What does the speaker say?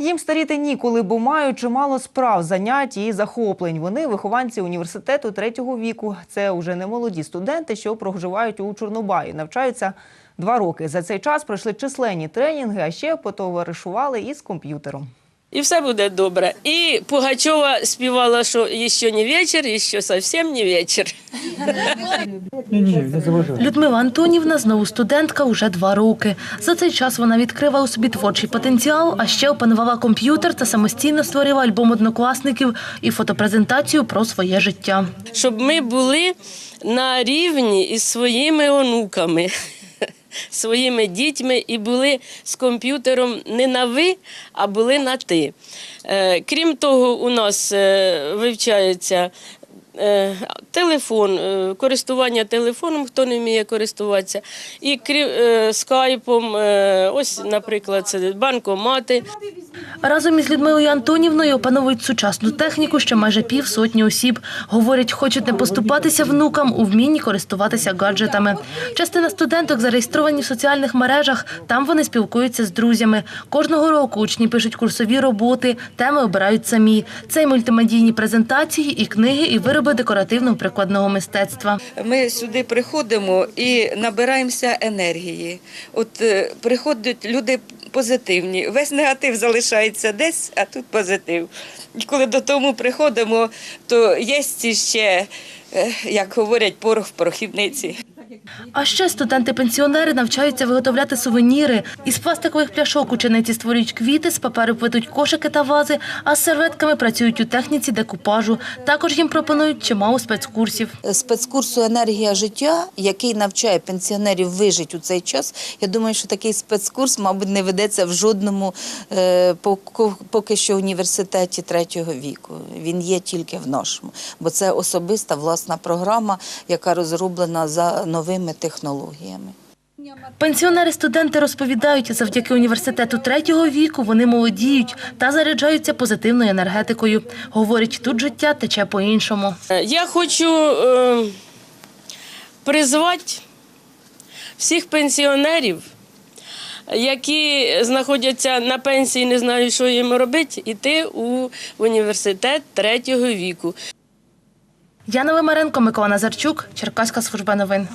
Їм старіти ніколи, бо мають чимало справ, занять і захоплень. Вони вихованці університету третього віку. Це уже не молоді студенти, що проживають у Чорнобаї. Навчаються два роки. За цей час пройшли численні тренінги, а ще потоваришували із комп'ютером. І все буде добре. І Пугачова співала, що ще не вечір, ще зовсім не вечір. Людмила Антонівна знову студентка уже два роки. За цей час вона відкрила у собі творчий потенціал, а ще опанувала комп'ютер та самостійно створила альбом однокласників і фотопрезентацію про своє життя. Щоб ми були на рівні із своїми онуками, своїми дітьми і були з комп'ютером не на ви, а були на ти. Е, Крім того, у нас е, вивчається. е, Телефон, користування телефоном, хто не вміє користуватися, і скайпом, ось, наприклад, це банкомати. Разом із Людмилою Антонівною опановують сучасну техніку ще майже півсотні осіб. Говорять, хочуть не поступатися внукам у вмінні користуватися гаджетами. Частина студенток зареєстровані в соціальних мережах. Там вони спілкуються з друзями. Кожного року учні пишуть курсові роботи, теми обирають самі. Це й мультимедійні презентації, і книги, і вироби декоративно-прикладного мистецтва. Ми сюди приходимо і набираємося енергії. От е, приходять люди позитивні. Весь негатив залишається десь, а тут позитив. І коли до тому приходимо, то є ще, е, як говорять, порох в порохівниці. А ще студенти-пенсіонери навчаються виготовляти сувеніри. Із пластикових пляшок учениці створюють квіти, з паперу плетуть кошики та вази, а з серветками працюють у техніці декупажу. Також їм пропонують чимало спецкурсів. спецкурсу Енергія життя, який навчає пенсіонерів вижити у цей час. Я думаю, що такий спецкурс, мабуть, не ведеться в жодному е, поки- поки що університеті третього віку. Він є тільки в нашому, бо це особиста власна програма, яка розроблена за новими технологіями. Пенсіонери-студенти розповідають, завдяки університету третього віку вони молодіють та заряджаються позитивною енергетикою. Говорять, тут життя тече по-іншому. Е, Я хочу е, призвати всіх пенсіонерів, які знаходяться на пенсії, не знають, що їм робити, йти у університет третього віку. Яна Вимаренко, Микола Назарчук, Черкаська служба новин.